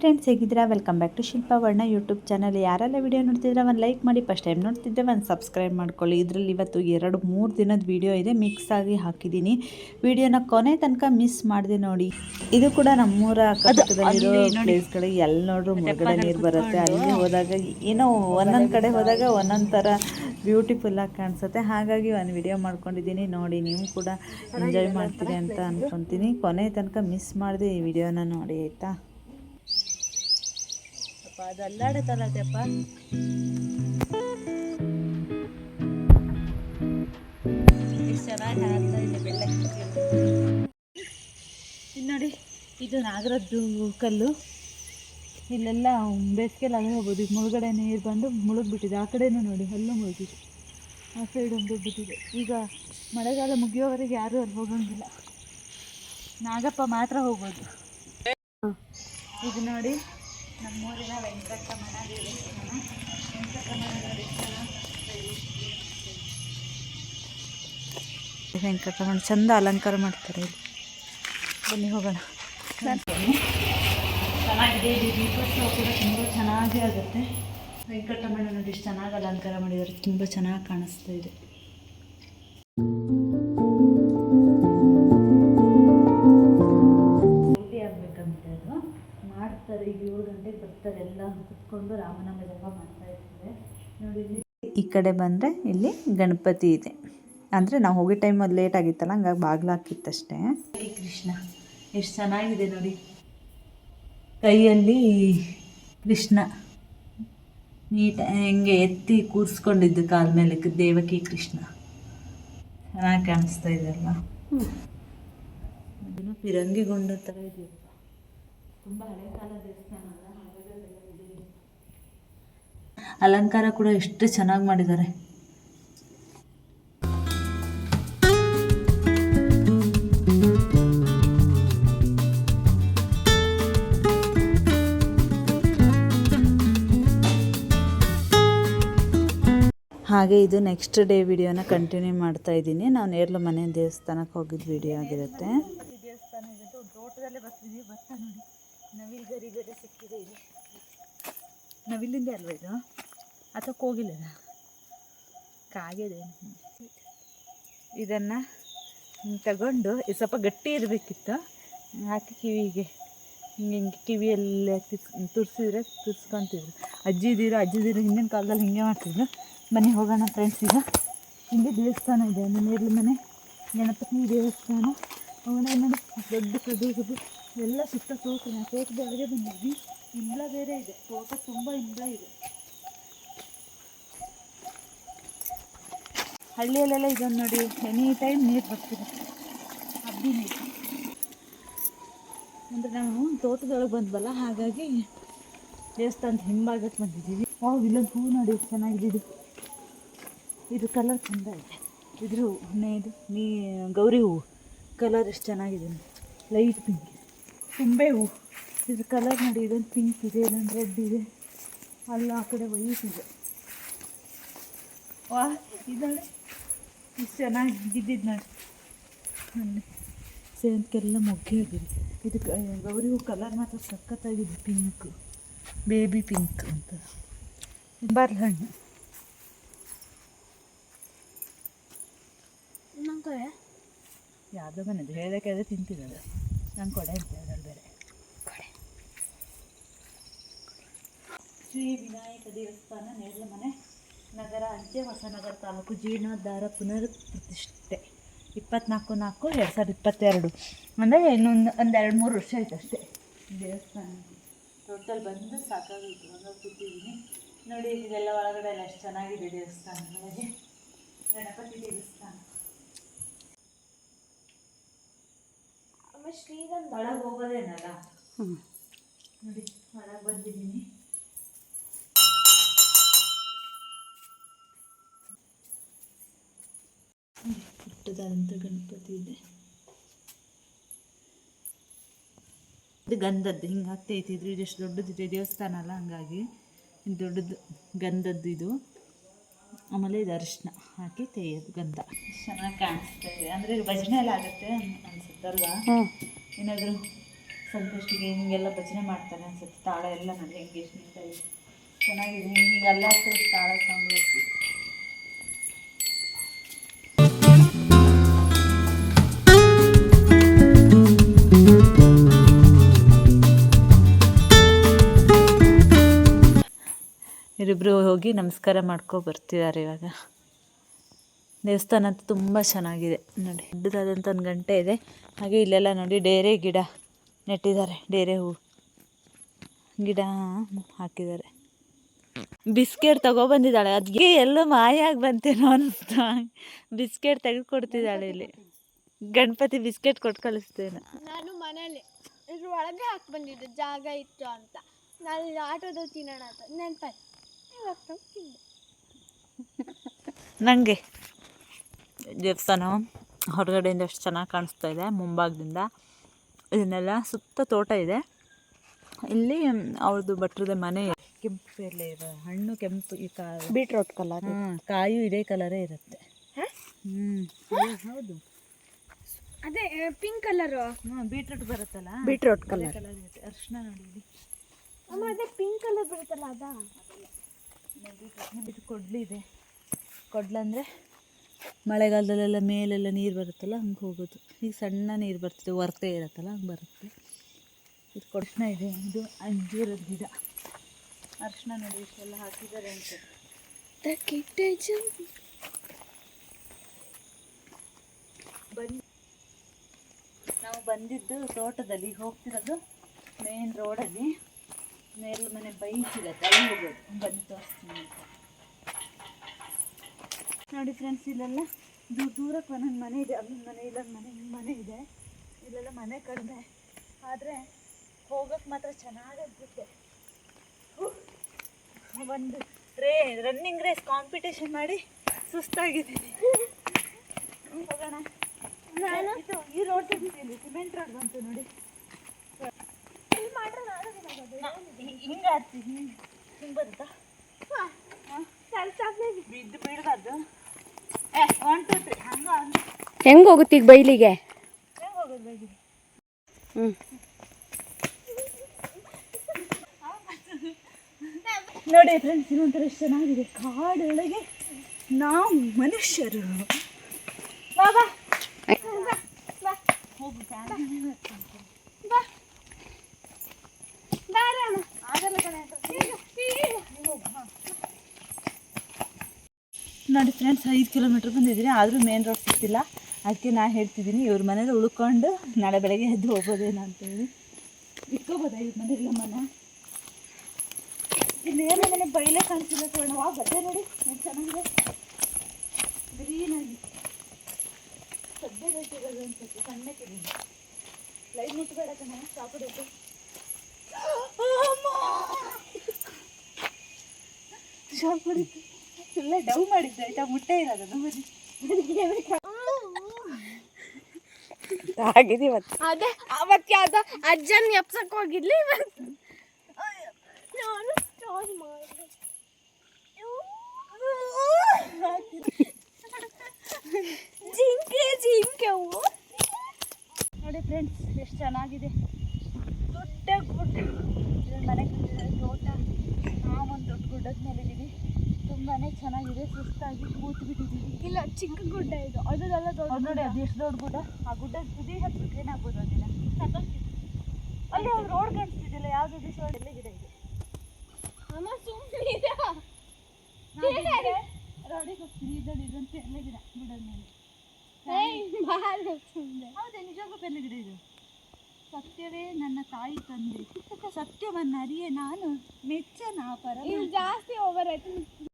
Friends ಹೇಗಿದ್ದೀರಾ? Welcome back to Shilpa ವರ್ಣ YouTube channel ಯಾರೆಲ್ಲ ವಿಡಿಯೋ ನೋಡ್ತಿದ್ರೆ ಒಂದು ಲೈಕ್ ಮಾಡಿ. ಫಸ್ಟ್ ಟೈಮ್ ನೋಡ್ತಿದ್ದೆ ಒಂದು ಸಬ್ಸ್ಕ್ರೈಬ್ ಮಾಡ್ಕೊಳ್ಳಿ. ಇದರಲ್ಲಿ ಇವತ್ತು ಎರಡು ಮೂರು ದಿನದ ವಿಡಿಯೋ ಇದೆ ಮಿಕ್ಸ್ ಆಗಿ ಹಾಕಿದ್ದೀನಿ. ವಿಡಿಯೋನ ಕೊನೆ ತನಕ ಮಿಸ್ ಮಾಡಿದೆ ನೋಡಿ. ಇದು ಕೂಡ ನಮ್ಮೂರ ಅಕ್ಕಪಕ್ಕದಲ್ಲಿರೋ ಪ್ಲೇಸ್ಗಳಿಗೆ ಎಲ್ಲಿ ನೋಡ್ರು ಮುಳುಗಡೆ ನೀರು ಬರುತ್ತೆ. ಅಲ್ಲಿ ಹೋದಾಗ ಏನೋ ಒಂದೊಂದು ಕಡೆ ಹೋದಾಗ ಒಂದೊಂದು ಥರ ಬ್ಯೂಟಿಫುಲ್ಲಾಗಿ ಕಾಣಿಸುತ್ತೆ. ಹಾಗಾಗಿ ಒಂದು ವಿಡಿಯೋ ಮಾಡ್ಕೊಂಡಿದ್ದೀನಿ. ನೋಡಿ ನೀವು ಕೂಡ ಎಂಜಾಯ್ ಮಾಡ್ತೀರಿ ಅಂತ ಅಂದ್ಕೊತೀನಿ ಕೊನೆ ತನಕ ಮಿಸ್ ಮಾಡಿದೆ ಈ ವಿಡಿಯೋನ ನೋಡಿ ಆಯಿತಾ? ಅಪ್ಪ, ಅದು ಅಲ್ಲಾಡುತ್ತಲ್ಲಪ್ಪ ಎಷ್ಟು ಚೆನ್ನಾಗಿ ಇದೆ ನೋಡಿ, ಇದು ನಾಗರದ್ದು ಕಲ್ಲು. ಇಲ್ಲೆಲ್ಲ ಬೇಸಿಗೆಲ್ಲ ಹೋಗ್ಬೋದು. ಈಗ ಮುಳುಗಡೆ ನೀರು ಬಂದು ಮುಳುಗ್ಬಿಟ್ಟಿದೆ. ಆ ಕಡೆನೂ ನೋಡಿ, ಅಲ್ಲೂ ಮುಳುಗಿದೆ ಆ ಸೈಡ್ ಒಂದು ಬಿಟ್ಟಿದೆ ಈಗ ಮಳೆಗಾಲ ಮುಗಿಯೋವರೆಗೆ ಯಾರೂ ಅಲ್ಲಿ ಹೋಗೋಂಗಿಲ್ಲ. ನಾಗಪ್ಪ ಮಾತ್ರ ಹೋಗ್ಬೋದು. ಇದು ನೋಡಿ ನಮ್ಮೂರಿನ ವೆಂಕಟರಮಣ ದೇವಸ್ಥಾನ. ವೆಂಕಟರಮಣ ದೇವಸ್ಥಾನ. ವೆಂಕಟರಮಣ ಚಂದ ಅಲಂಕಾರ ಮಾಡ್ತಾರೆ ಇಲ್ಲಿ. ಬನ್ನಿ ಹೋಗೋಣ. ಚೆನ್ನಾಗಿದೆ ಇಲ್ಲಿ ದೀಪೋತ್ಸವ ಕೂಡ ತುಂಬ ಚೆನ್ನಾಗಿ ಆಗುತ್ತೆ. ವೆಂಕಟರಮಣ ನೋಡಿ ಚೆನ್ನಾಗಿ ಅಲಂಕಾರ ಮಾಡಿದ್ದಾರೆ. ತುಂಬ ಚೆನ್ನಾಗಿ ಕಾಣಿಸ್ತಾ ಇದೆ. ಎಲ್ಲ ಕುತ್ಕೊಂಡು ರಾಮನಾಮ ಜಪ ಮಾಡ್ತಾ ಇರ್ತಾರೆ ನೋಡಿ ಈ ಕಡೆ ಬಂದರೆ ಇಲ್ಲಿ ಗಣಪತಿ ಇದೆ. ಅಂದರೆ ನಾವು ಹೋಗೋ ಟೈಮಲ್ಲಿ ಲೇಟ್ ಆಗಿತ್ತಲ್ಲ ಹಂಗಾಗಿ ಬಾಗಿಲು ಹಾಕಿತ್ತಷ್ಟೇ. ಕೃಷ್ಣ ಎಷ್ಟು ಚೆನ್ನಾಗಿದೆ ನೋಡಿ. ಕೈಯಲ್ಲಿ ಕೃಷ್ಣ ನೀಟ ಹೆಂಗೆ ಎತ್ತಿ ಕೂರಿಸ್ಕೊಂಡಿದ್ದು ಕಾಲ ಮೇಲೆ ದೇವಕಿ ಕೃಷ್ಣ. ಚೆನ್ನಾಗಿ ಕಾಣಿಸ್ತಾ ಇದೆಯಲ್ಲ ಅದನ್ನು ಪಿರಂಗಿಗೊಂಡ ಥರ ಇದೆಯಪ್ಪ. ತುಂಬ ಹಳೆ ಕಾಲ ದೇವಸ್ಥಾನ ಅಲ್ಲ. ಅಲಂಕಾರ ಕೂಡ ಎಷ್ಟು ಚೆನ್ನಾಗಿ ಮಾಡಿದ್ದಾರೆ. ಹಾಗೆ ಇದು ನೆಕ್ಸ್ಟ್ ಡೇ ವಿಡಿಯೋನ ಕಂಟಿನ್ಯೂ ಮಾಡ್ತಾ ಇದ್ದೀನಿ. ನಾವು ನೇರ್ಲು ಮನೆ ದೇವಸ್ಥಾನಕ್ಕೆ ಹೋಗಿದ್ದು ವಿಡಿಯೋ ಆಗಿರುತ್ತೆ. ದೇವಸ್ಥಾನ ಇದೆ. ತೋಟದಲ್ಲೇ ಬರ್ತಾ ನೋಡಿ. ನವಿಲ್ ಗರಿ ಗರಿ ಸಿಕ್ಕಿದೆ ಇಲ್ಲಿ ನವಿಲಿಂದ ಅಲ್ವ ಇದು? ಅಥವಾ ಕೋಗಿಲ ಕಾಗಿದೆ ಇದನ್ನು ತಗೊಂಡು ಇದು ಸ್ವಲ್ಪ ಗಟ್ಟಿ ಇರಬೇಕಿತ್ತು. ಹಾಕಿ ಕಿವಿಗೆ. ಹಿಂಗೆ ಹಿಂಗೆ ಕಿವಿಯಲ್ಲಿ ತಿರ್ಸ್ ತುರ್ಸಿದ್ರೆ ತುರ್ಸ್ಕೊಂತಿದ್ರು ಅಜ್ಜಿದಿರು ಅಜ್ಜಿದಿರು ಹಿಂದಿನ ಕಾಲದಲ್ಲಿ ಹಿಂಗೆ ಮಾಡ್ತಿದ್ರು. ಮನೆ ಹೋಗೋಣ ಫ್ರೆಂಡ್ಸ್ ಈಗ. ಹಿಂಗೆ ದೇವಸ್ಥಾನ ಇದೆ ನೇರ್ಲು ಮನೆ. ಗಣಪತಿ ದೇವಸ್ಥಾನ. ಅವನ ದೊಡ್ಡ ಪ್ರದೇಶದ್ದು. ಎಲ್ಲ ಸುತ್ತ ತೋಟನ ತೋಟದ ಬಂದಿದ್ವಿ. ಇಂಬ್ಲ ಬೇರೆ ಇದೆ. ತೋಟ ತುಂಬ ಇಂಬ್ಲ ಇದೆ. ಹಳ್ಳಿಯಲ್ಲೆಲ್ಲ ಇದೊಂದು ನೋಡಿ ಎನಿ ಟೈಮ್ ನೀರು ಬರ್ತಿದೆ. ಅಬ್ಬಿ ನೀರು. ಅಂದರೆ ನಾವು ತೋಟದೊಳಗೆ ಬಂದ್ವಲ್ಲ, ಹಾಗಾಗಿ ದೇವಸ್ಥಾನದ ಹಿಂಭಾಗಕ್ಕೆ ಬಂದಿದ್ದೀವಿ. ಓ ಇಲ್ಲೊಂದು ಹೂ ನೋಡಿ, ಚೆನ್ನಾಗಿದೆ ಇದು. ಇದು ಕಲರ್ ಚೆಂದ ಇದೆ. ಇದ್ರ ಹೂ ಇದು. ನೀ, ಗೌರಿ ಹೂವು ಕಲರ್ ಎಷ್ಟು ಚೆನ್ನಾಗಿದೆ ಲೈಟ್ ಪಿಂಕ್ ತುಂಬೆ ಹೂ. ಇದು ಕಲರ್ ನೋಡಿ ಇದೊಂದು ಪಿಂಕ್ ಇದೆ ಇದೊಂದು ರೆಡ್ ಇದೆ. ಅಲ್ಲ ಆ ಕಡೆ ವೈಟ್ ಇದೆ. ವಾ ಇದು ಇಷ್ಟು ಚೆನ್ನಾಗಿ ಬಿದ್ದಿದ್ದು ನೋಡಿ ನೋಡಿ ಸೇವಂತಿಗೆಲ್ಲ ಮೊಗ್ಗೆ ಆಗಿದೆ ಇದು ಗೌರಿ ಹೂ ಕಲರ್ ಮಾತ್ರ ಸಖತ್ತಾಗಿದೆ ಪಿಂಕ್ ಬೇಬಿ ಪಿಂಕ್ ಅಂತ. ಬರ್ಲ ಹಣ್ಣು. ನಂಗೆ ಯಾವುದೋ ಬಂದಿದ್ದು ಹೇಳಕ್ಕೆ ಅದೇ ನಂಗೆ ಕೊಡೆ ಅದ್ರಲ್ಲಿ ಬೇರೆ. ಕೊಡೆ. ಶ್ರೀ ವಿನಾಯಕ ದೇವಸ್ಥಾನ ನೇರ್ಲಮನೆ ನಗರ ಅಂಚೆ ಹೊಸನಗರ ತಾಲೂಕು ಜೀರ್ಣೋದ್ಧಾರ ಪುನರ್ ಪ್ರತಿಷ್ಠೆ ಇಪ್ಪತ್ನಾಲ್ಕು ನಾಲ್ಕು ಎರಡು ಸಾವಿರದ ಇಪ್ಪತ್ತೆರಡು. ಅಂದರೆ ಇನ್ನೊಂದು ಒಂದು ಎರಡು ಮೂರು ವರ್ಷ ಆಯ್ತು ಅಷ್ಟೇ. ದೇವಸ್ಥಾನ. ಟೋಟಲ್ ಬಂದು ಸಾಕಾಗಿತ್ತು ಹಂಗಾಗಿ ಕೂತಿದ್ದೀನಿ. ನೋಡಿ ಇದೆಲ್ಲ ಒಳಗಡೆ ಎಲ್ಲ ಎಷ್ಟು ಚೆನ್ನಾಗಿದೆ ದೇವಸ್ಥಾನಗಳಲ್ಲಿ ಗಣಪತಿ ದೇವಸ್ಥಾನ. ಒಳಗೆ ಹೋಗೋದೇನಲ್ಲ? ನೋಡಿ ಒಳಗೆ ಬಂದಿದ್ದೀನಿ. ಪುಟ್ಟದಾದಂಥ ಗಣಪತಿ ಇದೆ. ಇದು ಗಂಧದ್ದು ಹಿಂಗೆ ಆಗ್ತೈತಿ. ಇದ್ರ ಇದು ಎಷ್ಟು ದೊಡ್ಡದಿದೆ ದೇವಸ್ಥಾನ ಅಲ್ಲ ಹಂಗಾಗಿ. ದೊಡ್ಡದು ಗಂಧದ್ದು ಇದು. ಆಮೇಲೆ ಇದು ಅರಿಶಿನ ಹಾಕಿ ತೆಗೆಯೋದು ಗಂಧ. ಚೆನ್ನಾಗಿ ಕಾಣಿಸ್ತಾ ಇದೆ. ಅಂದರೆ ಭಜನೆ ಎಲ್ಲ ಆಗುತ್ತೆ ಅನ್ಸುತ್ತಲ್ವಾ? ಏನಾದರೂ ಸಂಕಷ್ಟಿಗೆ ಹಿಂಗೆಲ್ಲ ಭಜನೆ ಮಾಡ್ತಾರೆ ಅನ್ಸುತ್ತೆ. ತಾಳ ಎಲ್ಲ ನನಗೆ ಹೆಂಗೆ ಎಷ್ಟು ನೀಟಾಗಿ ಚೆನ್ನಾಗಿದೆ. ಹಿಂಗೆ ಎಲ್ಲ ತಾಳ ಸೌಂಡ್ ಹೋಗ್ತಿದೆ ಇವರಿಬ್ಬರು ಹೋಗಿ ನಮಸ್ಕಾರ ಮಾಡ್ಕೊ ಬರ್ತಿದ್ದಾರೆ ಇವಾಗ. ದೇವಸ್ಥಾನ ಅಂತೂ ತುಂಬ ಚೆನ್ನಾಗಿದೆ. ನೋಡಿ ದೊಡ್ಡದಾದಂಥ ಒಂದು ಗಂಟೆ ಇದೆ. ಹಾಗೆ ಇಲ್ಲೆಲ್ಲ ನೋಡಿ ಡೇರೆ ಗಿಡ ನೆಟ್ಟಿದ್ದಾರೆ. ಡೇರೆ ಹೂ ಗಿಡ ಹಾಕಿದ್ದಾರೆ. ಬಿಸ್ಕೆಟ್ ತಗೊಬಂದಿದ್ದಾಳೆ. ಅದಕ್ಕೆ ಎಲ್ಲೋ ಮಾಯಾಗಿ ಬಂತೇನೋ ಅಂತ ಬಿಸ್ಕೆಟ್ ತೆಗೆದು ಕೊಡ್ತಿದ್ದಾಳೆ ಇಲ್ಲಿ. ಗಣಪತಿ ಬಿಸ್ಕೆಟ್ ಕೊಟ್ಟು ಕಳಿಸ್ತೇನೆ. ನಾನು ಮನೇಲಿ ಇದ್ರ ಒಳಗೆ ಹಾಕಿ ಬಂದಿದ್ದೆ. ಜಾಗ ಇತ್ತು ಅಂತ. ನಾನು ಆಟೋದಲ್ಲಿ ತಿನ್ನೋಣ ಅಂತ. ನೆನಪಾಯ್ತು. ನನಗೆ ದೇವಸ್ಥಾನ ಹೊರಗಡೆಯಿಂದ ಎಷ್ಟು ಚೆನ್ನಾಗಿ ಕಾಣಿಸ್ತಾ ಇದೆ ಮುಂಭಾಗದಿಂದ. ಇದನ್ನೆಲ್ಲ ಸುತ್ತ ತೋಟ ಇದೆ. ಇಲ್ಲಿ ಅವ್ರದ್ದು ಭಟ್ರದೇ ಮನೆ ಕೆಂಪು ಪೇರ್ಲೆ ಇರೋ ಹಣ್ಣು ಕೆಂಪು ಈ ಕಾ ಬೀಟ್ರೋಟ್ ಕಲರ್ ಕಾಯು ಇದೇ ಕಲರೇ ಇರುತ್ತೆ. ಹ್ಞೂ ಹೌದು. ಅದೇ ಪಿಂಕ್ ಕಲರು ಬೀಟ್ರೂಟ್ ಬರುತ್ತಲ್ಲ? ಬೀಟ್ರೋಟ್ ಕಲರ್ ಕಲರ್ ಇರುತ್ತೆ. ಅರ್ಶಿನ ನೋಡಿ. ಅಮ್ಮ ಅದೇ ಪಿಂಕ್ ಕಲರ್ ಬರುತ್ತಲ್ಲ ಅದಾ? ಇದು ಕೊಡ್ಲಿದೆ ಕೊಡ್ಲಂದರೆ ಮಳೆಗಾಲದಲ್ಲೆಲ್ಲ ಮೇಲೆಲ್ಲ ನೀರು ಬರುತ್ತಲ್ಲ ಹಂಗೆ ಹೋಗೋದು. ಈಗ ಸಣ್ಣ ನೀರು ಬರ್ತದೆ ಹೊರತೆ ಇರುತ್ತಲ್ಲ ಹಂಗೆ ಬರುತ್ತೆ. ಇದು ಕೊಡ್ನ ಇದೆ ಇದು ಅಂಜೂರದ ಗಿಡ. ಅರ್ಶಿನ ನೋಡಿ ಇಷ್ಟೆಲ್ಲ ಹಾಕಿದ್ದಾರೆ ಅಂತ. ಬನ್ನಿ. ನಾವು ಬಂದಿದ್ದು ತೋಟದಲ್ಲಿ ಹೋಗ್ತಿರೋದು ಮೇನ್ ರೋಡಲ್ಲಿ ಮೇಲ್ ಮನೆ ಬೈಸಿರತ್ತೆ ಅಲ್ಲಿ ಹೋಗೋದು ಬನ್ನಿ ತೋರಿಸ್ತೀನಿ ಅಂತ ನೋಡಿ ಫ್ರೆಂಡ್ಸ್ ಇಲ್ಲೆಲ್ಲ ದೂರ ದೂರಕ್ಕೆ ಒಂದೊಂದು ಮನೆ ಇದೆ. ಅಲ್ಲೊಂದು ಮನೆ ಇಲ್ಲೊಂದು ಮನೆ ಮನೆ ಇದೆ. ಇಲ್ಲೆಲ್ಲ ಮನೆ ಕಡಿಮೆ. ಆದರೆ ಹೋಗೋಕ್ಕೆ ಮಾತ್ರ ಚೆನ್ನಾಗಿ ಅನ್ಸುತ್ತೆ ಒಂದು ರೇ ರನ್ನಿಂಗ್ ರೇಸ್ ಕಾಂಪಿಟೇಷನ್ ಮಾಡಿ ಸುಸ್ತಾಗಿದ್ದೀನಿ. ಹೋಗೋಣ. ಇದು ಈ ರೋಡ್ ಸಿಮೆಂಟ್ ರೋಡ್ ಬಂತು ನೋಡಿ. ಹಿಂಗೆ ಬರುತ್ತಾ? ಬಿದ್ದು ಬೀಳ್ಬಾರ್ದು ಏ ಒನ್ ಟು ತ್ರೀ ಹಂಗ ಹೆಂಗ್ ಹೋಗುತ್ತೆ ಈಗ ಬೈಲಿಗೆ? ಹೆಂಗೆ ಹೋಗೋದು ಬೇಗ ಹ್ಞೂ ನೋಡಿ ಫ್ರೆಂಡ್ಸ್ ಇನ್ನೊಂಥರ ಎಷ್ಟು ಚೆನ್ನಾಗಿದೆ. ಕಾಡೊಳಗೆ ನಾವು ಮನುಷ್ಯರು. ಬಾ ಬಾ ಹೋಗು ಫ್ಯಾಮಿಲಿ ಆಗಲ್ಲ ಕಣೆ ಅಂತ. ನೀವ್ ಹೋಗು, ಹಾ. ನೋಡಿ ಫ್ರೆಂಡ್ಸ್ ಐದು ಕಿಲೋಮೀಟ್ರ್ ಬಂದಿದ್ದೀನಿ ಆದರೂ ಮೇನ್ ರೋಡ್ ಸಿಗ್ತಿಲ್ಲ ಅದಕ್ಕೆ ನಾನು ಹೇಳ್ತಿದ್ದೀನಿ, ಇವ್ರ ಮನೇಲಿ ಉಳ್ಕೊಂಡು ನಾಳೆ ಬೆಳಗ್ಗೆ ಎದ್ದು ಹೋಗೋದೇನೋ ಅಂತೇಳಿ. ಇಟ್ಕೋಬೋದಾ ಇವ್ರ ಮನೇಲಿ ಮನೆ ಇನ್ನೇನು ಮನೆ ಬೈಲೆ ಕಾಣಿಸಿಲ್ಲ ವಾ ಗದ್ದೆ ನೋಡಿ ಎಷ್ಟು ಚೆನ್ನಾಗಿದೆ. ಗ್ರೀನಾಗಿ ಸದ್ಯ ಬೇಕಿರೋದು ಅನ್ಸುತ್ತೆ ಸಣ್ಣಕ್ಕಿದ್ದೀನಿ. ಲೈಟ್ ಮುಟ್ಬೇಡ ಕಣ ಸಾಪಿಡೋದು ಶಾಕ್ ಹೊಡಿತು ಎಲ್ಲ ಡವ್ ಮಾಡಿದ್ದೆ ಆಯ್ತಾ ಮುಟ್ಟೆ ಇರೋದು ಬನ್ನಿ ಆಗಿದೆ ಇವತ್ತು ಅದೇ, ಅವತ್ತು ಯಾವ್ದೋ ಅಜ್ಜನ್ ಎಪ್ಸಕ್ ಹೋಗಿದ್ಲಿ ಇವತ್ತು. ನಾನು ಸ್ಟಾರ್ಟ್ ಮಾಡಿದೆ. ಜಿಂಕೆ ಜಿಂಕೆ ಹೂವು ನೋಡಿ ಫ್ರೆಂಡ್ಸ್ ಎಷ್ಟು ಚೆನ್ನಾಗಿದೆ. ದೊಡ್ಡ ಗುಡ್ಡ ಇದು ಮನೆ ಕಟ್ಟಿದ್ದಾರೆ ತೋಟ ನಾವೊಂದು ದೊಡ್ಡ ಗುಡ್ಡದ ಮೇಲೆ ಇದ್ದೀವಿ ತುಂಬಾ ಸುಸ್ತಾಗಿ ಕೂತು ಬಿಟ್ಟಿದ್ದೀವಿ ಇಲ್ಲ ಚಿಕ್ಕ ಗುಡ್ಡ ಇದು. ಅದರಲ್ಲ ದೊಡ್ಡ ನೋಡಿ ಅದು ಎಷ್ಟು ದೊಡ್ಡ ಗುಡ್ಡ? ಆ ಗುಡ್ಡ ತುದಿ ಹತ್ತಿರ ಏನಾಗ್ಬೋದು ಸಾಕಾಗ್ತಿದೆ ಅಲ್ಲಿ ಒಂದು ರೋಡ್ ಕಾಣಿಸ್ತಿದ್ದಿಲ್ಲ ಯಾವ್ದು ದಿವಸ ಎಲ್ಲ ಗಿಡ ಇದೆ? ಅಮ್ಮ ಸುಮ್ಮನೆ ರೋಡಿಗೆ ಹೋಗ್ತೀನಿ. ಇದ್ದಲ್ಲಿ ಇದಂತ ಎಲ್ಲ ಗಿಡ ಗುಡ್ಡದ ಮೇಲೆ. ಹೌದೇ ನಿಜವಾಗ್ಲೂ ಪೆಲ್ಲ ಗಿಡ ಇದು? ಸತ್ಯವೇ ನನ್ನ ತಾಯಿ ತಂದೆ. ಸತ್ಯವನ್ನ ಅರಿಯೇ ನಾನು. ಮೆಚ್ಚನ ಪರ ಇದು ಜಾಸ್ತಿ ಓವರ್ ಆಯ್ತು.